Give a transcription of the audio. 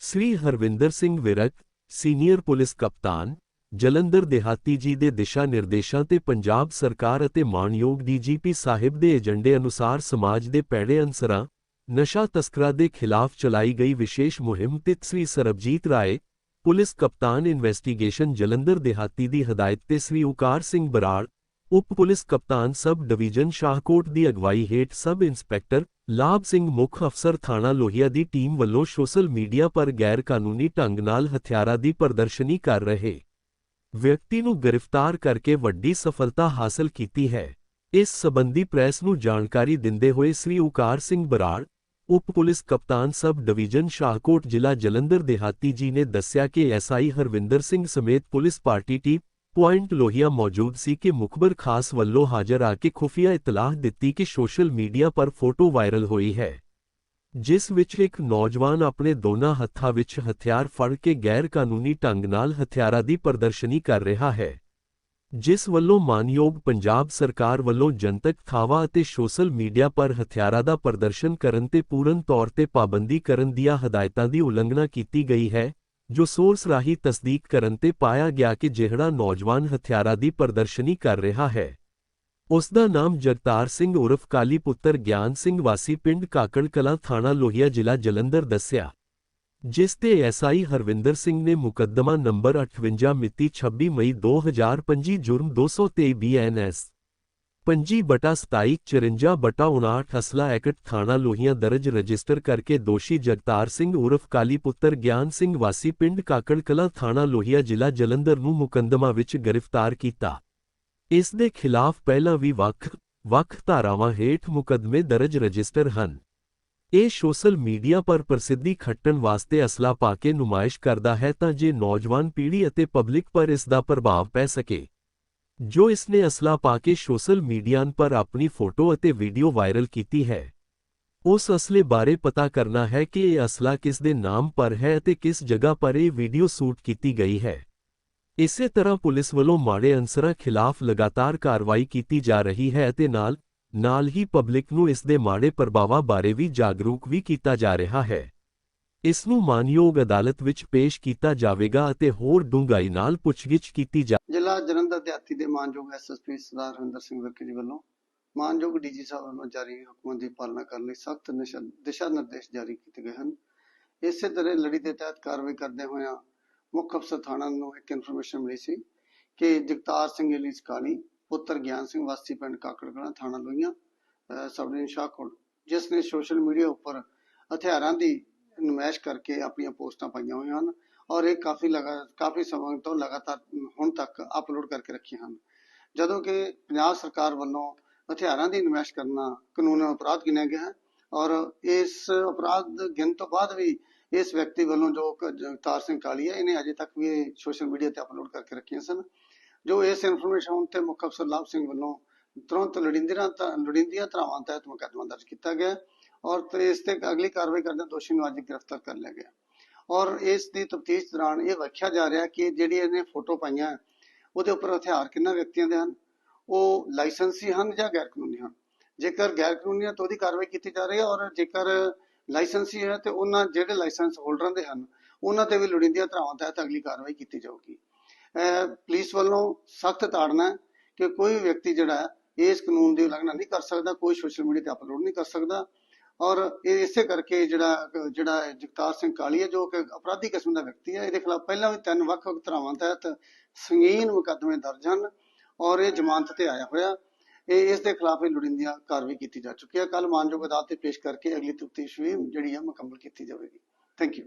ਸ੍ਰੀ Harvinder Singh Virk, senior police ਕਪਤਾਨ, ਜਲੰਧਰ ਦੇਹਾਤੀ ਜੀ ਦੇ ਦਿਸ਼ਾ ਨਿਰਦੇਸ਼ਾਂ ਤੇ ਪੰਜਾਬ ਸਰਕਾਰ ਅਤੇ ਮਾਣਯੋਗ ਡੀਜੀਪੀ ਸਾਹਿਬ ਦੇ ਏਜੰਡੇ ਅਨੁਸਾਰ ਸਮਾਜ ਦੇ ਪੈੜੇ ਅਨਸਰਾਂ, ਨਸ਼ਾ ਤਸਕਰਾਂ ਦੇ ਖਿਲਾਫ ਚਲਾਈ ਗਈ ਵਿਸ਼ੇਸ਼ ਮੁਹਿੰਮ ਤੇ ਸ੍ਰੀ ਸਰਬਜੀਤ ਰਾਏ, ਪੁਲਿਸ ਕਪਤਾਨ ਇਨਵੈਸਟੀਗੇਸ਼ਨ ਜਲੰਧਰ ਦਿਹਾਤੀ ਦੀ ਹਦਾਇਤ ਤੇ ਸ੍ਰੀ ਉਕਾਰ ਸਿੰਘ ਬਰਾੜ ਉਪ ਪੁਲਿਸ ਕਪਤਾਨ ਸਬ ਡਿਵੀਜ਼ਨ ਸ਼ਾਹਕੋਟ ਦੀ ਅਗਵਾਈ ਹੇਠ ਸਬ ਇੰਸਪੈਕਟਰ ਲਾਭ ਸਿੰਘ ਮੁੱਖ ਅਫਸਰ ਥਾਣਾ ਲੋਹੀਆ ਦੀ ਟੀਮ ਵੱਲੋਂ ਸੋਸ਼ਲ ਮੀਡੀਆ ਪਰ ਗੈਰ ਕਾਨੂੰਨੀ ਢੰਗ ਨਾਲ ਹਥਿਆਰਾਂ ਦੀ ਪ੍ਰਦਰਸ਼ਨੀ ਕਰ ਰਹੇ ਵਿਅਕਤੀ ਨੂੰ ਗ੍ਰਿਫਤਾਰ ਕਰਕੇ ਵੱਡੀ ਸਫਲਤਾ ਹਾਸਲ ਕੀਤੀ ਹੈ। ਇਸ ਸਬੰਧੀ ਪ੍ਰੈਸ ਨੂੰ ਜਾਣਕਾਰੀ ਦਿੰਦੇ ਹੋਏ ਸ੍ਰੀ ਉਕਾਰ ਸਿੰਘ ਬਰਾੜ, ਉਪ ਪੁਲਿਸ ਕਪਤਾਨ ਸਬ ਡਿਵੀਜ਼ਨ ਸ਼ਾਹਕੋਟ ਜ਼ਿਲ੍ਹਾ ਜਲੰਧਰ ਦੇਹਾਤੀ ਜੀ ਨੇ ਦੱਸਿਆ ਕਿ ਐਸਆਈ ਹਰਵਿੰਦਰ ਸਿੰਘ ਸਮੇਤ police party team point Lohia ਮੌਜੂਦ ਸੀ ਕਿ ਮੁਖਬਰ ਖਾਸ ਵੱਲੋਂ ਹਾਜ਼ਰ ਆ ਕੇ ਖੁਫੀਆ ਇਤਲਾਹ ਦਿੱਤੀ ਕਿ ਸੋਸ਼ਲ ਮੀਡੀਆ ਪਰ ਫੋਟੋ ਵਾਇਰਲ ਹੋਈ ਹੈ ਜਿਸ ਵਿੱਚ ਇੱਕ ਨੌਜਵਾਨ ਆਪਣੇ ਦੋਨਾਂ ਹੱਥਾਂ ਵਿੱਚ ਹਥਿਆਰ ਫੜ ਕੇ ਗੈਰ ਕਾਨੂੰਨੀ ਢੰਗ ਨਾਲ ਹਥਿਆਰਾਂ ਦੀ ਪ੍ਰਦਰਸ਼ਨੀ ਕਰ ਰਿਹਾ ਹੈ ਜਿਸ ਵੱਲੋਂ ਮਾਨਯੋਗ ਪੰਜਾਬ ਸਰਕਾਰ ਵੱਲੋਂ ਜਨਤਕ ਥਾਵਾਂ ਅਤੇ ਸੋਸ਼ਲ ਮੀਡੀਆ ਪਰ ਹਥਿਆਰਾਂ ਦਾ ਪ੍ਰਦਰਸ਼ਨ ਕਰਨ ਤੇ ਪੂਰਨ ਤੌਰ ਤੇ ਪਾਬੰਦੀ ਕਰਨ ਦੀਆਂ ਹਦਾਇਤਾਂ ਦੀ ਉਲੰਘਣਾ ਕੀਤੀ ਗਈ ਹੈ ਜੋ ਸੋਰਸ ਰਾਹੀਂ ਤਸਦੀਕ ਕਰਨ ਤੇ ਪਾਇਆ ਗਿਆ ਕਿ ਜਿਹੜਾ ਨੌਜਵਾਨ ਹਥਿਆਰਾਂ ਦੀ ਪ੍ਰਦਰਸ਼ਨੀ ਕਰ ਰਿਹਾ ਹੈ। ਉਸ ਦਾ ਨਾਮ ਜਗਤਾਰ ਸਿੰਘ ਉਰਫ ਕਾਲੀ ਪੁੱਤਰ ਗਿਆਨ ਸਿੰਘ ਵਾਸੀ ਪਿੰਡ ਕਾਕੜ ਕਲਾਂ ਥਾਣਾ ਲੋਹੀਆ ਜ਼ਿਲ੍ਹਾ ਜਲੰਧਰ ਦੱਸਿਆ। ਜਿਸ ਤੇ ਐਸਆਈ ਹਰਵਿੰਦਰ ਸਿੰਘ ਨੇ ਮੁਕੱਦਮਾ ਨੰਬਰ 58 ਮਿਤੀ 26 ਮਈ 2025 ਜੁਰਮ 223 ਬੀਐਨਐਸ 25 ਬਟਾ 27 54 ਬਟਾ 59 ਅਸਲਾ ਐਕਟ ਥਾਣਾ ਲੋਹੀਆਂ ਦਰਜ ਰਜਿਸਟਰ ਕਰਕੇ ਦੋਸ਼ੀ ਜਗਤਾਰ ਸਿੰਘ ਉਰਫ ਕਾਲੀ ਪੁੱਤਰ ਗਿਆਨ ਸਿੰਘ ਵਾਸੀ ਪਿੰਡ ਕਾਕੜ ਕਲਾਂ ਥਾਣਾ ਲੋਹੀਆ ਜ਼ਿਲ੍ਹਾ ਜਲੰਧਰ ਨੂੰ ਮੁਕੱਦਮਾ ਵਿੱਚ ਗ੍ਰਿਫਤਾਰ ਕੀਤਾ। ਇਸ ਦੇ ਖਿਲਾਫ ਪਹਿਲਾਂ ਵੀ ਵੱਖ ਵੱਖ ਧਾਰਾਵਾਂ ਹੇਠ ਮੁਕੱਦਮੇ ਦਰਜ ਰਜਿਸਟਰ ਹਨ। ਇਹ ਸੋਸ਼ਲ ਮੀਡੀਆ ਪਰ ਪ੍ਰਸਿੱਧੀ ਖੱਟਣ ਵਾਸਤੇ ਅਸਲਾ ਪਾ ਕੇ ਨੁਮਾਇਸ਼ ਕਰਦਾ ਹੈ ਤਾਂ ਜੇ ਨੌਜਵਾਨ ਪੀੜ੍ਹੀ ਅਤੇ ਪਬਲਿਕ ਪਰ ਇਸ ਦਾ ਪ੍ਰਭਾਵ ਪੈ ਸਕੇ। ਜੋ ਇਸ ਨੇ ਅਸਲਾ ਪਾ ਕੇ ਸੋਸ਼ਲ ਮੀਡੀਆ ਪਰ ਆਪਣੀ ਫੋਟੋ ਅਤੇ ਵੀਡੀਓ ਵਾਇਰਲ ਕੀਤੀ ਹੈ। ਉਸ ਅਸਲੇ ਬਾਰੇ ਪਤਾ ਕਰਨਾ ਹੈ ਕਿ ਇਹ ਅਸਲਾ ਕਿਸ ਦੇ ਨਾਮ ਪਰ ਹੈ ਅਤੇ ਕਿਸ ਜਗ੍ਹਾ ਪਰ ਇਹ ਵੀਡੀਓ ਸ਼ੂਟ ਕੀਤੀ ਗਈ ਹੈ। ਇਸੇ ਤਰ੍ਹਾਂ ਪੁਲਿਸ ਵੱਲੋਂ ਮਾੜੇ ਅਨਸਰਾਂ ਖਿਲਾਫ ਲਗਾਤਾਰ ਕਾਰਵਾਈ ਕੀਤੀ ਜਾ ਰਹੀ ਹੈ ਅਤੇ ਨਾਲ ਨਾਲ ਹੀ ਪਬਲਿਕ ਨੂੰ ਇਸ ਦੇ ਮਾੜੇ ਪ੍ਰਭਾਵਾਂ ਬਾਰੇ ਵੀ ਜਾਗਰੂਕ ਵੀ ਕੀਤਾ ਜਾ ਰਿਹਾ ਹੈ। ਇਸ ਨੂੰ ਮਾਨਯੋਗ ਅਦਾਲਤ ਵਿੱਚ ਪੇਸ਼ ਕੀਤਾ ਜਾਵੇਗਾ ਅਤੇ ਹੋਰ ਡੂੰਘਾਈ ਨਾਲ ਪੁੱਛਗਿੱਛ ਕੀਤੀ ਜਾ ਜ਼ਿਲ੍ਹਾ ਜਲੰਧਰ ਦਿਹਾਤੀ ਦੇ ਮਾਨਯੋਗ ਐਸਐਸਪੀ ਸਰਦਾਰ ਹਰਿੰਦਰ ਸਿੰਘ ਵਰਕੇ ਜੀ ਵੱਲੋਂ ਮਾਨਯੋਗ ਡੀਜੀ ਸਾਹਿਬ ਵੱਲੋਂ ਜਾਰੀ ਹੁਕਮਾਂ ਦੀ ਪਾਲਣਾ ਕਰਨ ਲਈ ਸਖਤ ਦਿਸ਼ਾ ਨਿਰਦੇਸ਼ ਜਾਰੀ ਕੀਤੇ ਗਏ ਹਨ। ਇਸੇ ਤਰ੍ਹਾਂ ਲੜੀ ਦੇ ਤਹਿਤ ਕਾਰਵਾਈ ਕਰਦੇ ਹੋਇਆਂ ਮੁੱਖ ਅਫਸਰ ਥਾਣਾ ਨੂੰ ਇੱਕ ਇਨਫੋਰਮੇਸ਼ਨ ਮਿਲੀ ਸੀ ਕਿ ਜਗਤਾਰ ਸਿੰਘ ਅਲੀਸ ਕਾਲੀ ਪੁੱਤਰ ਗਿਆਨ ਸਿੰਘ ਵਾਸੀ ਪਿੰਡ ਕਾਕੜਗੜਾ ਥਾਣਾ ਲੋਹੀਆਂ ਸਬ ਡਿਵੀਜ਼ਨ ਸ਼ਾਹਕੋਟ ਜਿਸ ਨੇ ਸੋਸ਼ਲ ਮੀਡੀਆ ਉੱਪਰ ਹਥਿਆਰਾਂ ਦੀ ਨੁਮਾਇਸ਼ ਕਰਕੇ ਆਪਣੀਆਂ ਪੋਸਟਾਂ ਪਾਈਆਂ ਹੋਈਆਂ ਹਨ। ਔਰ ਇਹ ਕਾਫੀ ਲਗਾ, ਕਾਫੀ ਸਮਾਂ ਤੋਂ ਲਗਾਤਾਰ ਹੁਣ ਤੱਕ ਅਪਲੋਡ ਕਰਕੇ ਰੱਖੀਆਂ ਹਨ। ਜਦੋਂ ਕਿ ਪੰਜਾਬ ਸਰਕਾਰ ਵੱਲੋਂ ਹਥਿਆਰਾਂ ਦੀ ਨੁਮਾਇਸ਼ ਕਰਨਾ ਕਾਨੂੰਨ ਅਪਰਾਧ ਗਿਣਿਆ ਗਿਆ ਹੈ ਔਰ ਇਸ ਅਪਰਾਧ ਗਿਣ ਤੋਂ ਬਾਅਦ ਵੀ ਇਸ ਵਿਅਕਤੀ ਵੱਲੋਂ ਜੋ ਜਗਤਾਰ ਸਿੰਘ ਕਾਲੀ ਇਹਨੇ ਅਜੇ ਤੱਕ ਵੀ ਸੋਸ਼ਲ ਮੀਡੀਆ ਤੇ ਅਪਲੋਡ ਕਰਕੇ ਰੱਖੀਆਂ ਸਨ। ਜੋ ਇਸ ਇਨਫੋਰਮੇਸ਼ਨ ਤੇ ਮੁੱਖ ਅਫਸਰ ਲਾਭ ਸਿੰਘ ਵੱਲੋਂ ਤੁਰੰਤ ਲੋੜੀਂਦੀਆਂ ਧ- ਲੋੜੀਂਦੀਆਂ ਧਾਰਾਵਾਂ ਤਹਿਤ ਮੁਕੱਦਮਾ ਦਰਜ ਕੀਤਾ ਗਿਆ ਔਰ ਇਸ ਤੇ ਅਗਲੀ ਕਾਰਵਾਈ ਕਰਦੇ ਦੋਸ਼ੀ ਨੂੰ ਅੱਜ ਗ੍ਰਿਫਤਾਰ ਕਰ ਲਿਆ ਗਿਆ ਔਰ ਇਸ ਦੀ ਤਫਤੀਸ਼ ਦੌਰਾਨ ਇਹ ਵੇਖਿਆ ਜਾ ਰਿਹਾ ਕਿ ਜਿਹੜੀ ਇਹਨੇ ਫੋਟੋ ਪਾਈਆਂ ਉਹਦੇ ਉੱਪਰ ਹਥਿਆਰ ਕਿੰਨਾ ਵਿਅਕਤੀਆਂ ਦੇ ਹਨ? ਉਹ ਲਾਇਸੈਂਸੀ ਹਨ ਜਾਂ ਗੈਰ ਕਾਨੂੰਨੀ ਹਨ? ਜੇਕਰ ਗੈਰ ਕਾਨੂੰਨੀ ਹੈ ਤਾਂ ਉਹਦੀ ਕਾਰਵਾਈ ਕੀਤੀ ਜਾ ਰਹੀ ਹੈ ਔਰ ਜੇਕਰ ਲਾਇਸੈਂਸੀ ਹੈ ਤੇ ਉਹਨਾਂ ਜਿਹੜੇ ਲਾਇਸੈਂਸ ਹੋਲਡਰਾਂ ਦੇ ਹਨ ਉਹਨਾਂ ਤੇ ਵੀ ਲੋੜੀਂਦੀਆਂ ਧਾਰਾਵਾਂ ਤਹਿਤ ਅਗਲੀ ਕਾਰਵਾਈ ਕੀਤੀ ਜਾਊਗੀ। ਪੁਲਿਸ ਵੱਲੋਂ ਸਖਤ ਤਾੜਨਾ ਹੈ ਕਿ ਕੋਈ ਵਿਅਕਤੀ ਜਿਹੜਾ ਹੈ, ਇਸ ਕਾਨੂੰਨ ਦੀ ਉਲੰਘਣਾ ਨਹੀਂ ਕਰ ਸਕਦਾ ਕੋਈ ਸੋਸ਼ਲ ਮੀਡੀਆ ਤੇ ਅਪਲੋਡ ਨਹੀਂ ਕਰ ਸਕਦਾ। ਔਰ ਇਹ ਇਸੇ ਕਰਕੇ ਜਿਹੜਾ ਜਿਹੜਾ ਜਗਤਾਰ ਸਿੰਘ ਕਾਲੀ ਹੈ ਜੋ ਕਿ ਅਪਰਾਧੀ ਕਿਸਮ ਦਾ ਵਿਅਕਤੀ ਹੈ, ਇਹਦੇ ਖਿਲਾਫ ਪਹਿਲਾਂ ਵੀ ਤਿੰਨ ਵੱਖ-ਵੱਖ ਧਾਰਾਵਾਂ ਤਹਿਤ ਸੰਗੀਨ ਮੁਕੱਦਮੇ ਦਰਜ ਹਨ ਔਰ ਇਹ ਜ਼ਮਾਨਤ ਤੇ ਆਇਆ ਹੋਇਆ। ਇਹ, ਇਸ ਦੇ ਖਿਲਾਫ ਇਹ ਲੋੜੀਂਦੀਆਂ ਕਾਰਵਾਈ ਕੀਤੀ ਜਾ ਚੁੱਕੀ ਹੈ। ਕੱਲ ਮਾਨਯੋਗ ਅਦਾਲਤ ਤੇ ਪੇਸ਼ ਕਰਕੇ ਅਗਲੀ ਤਫਤੀਸ਼ ਵੀ ਜਿਹੜੀ ਹੈ ਮੁਕੰਮਲ ਕੀਤੀ ਜਾਵੇਗੀ। Thank you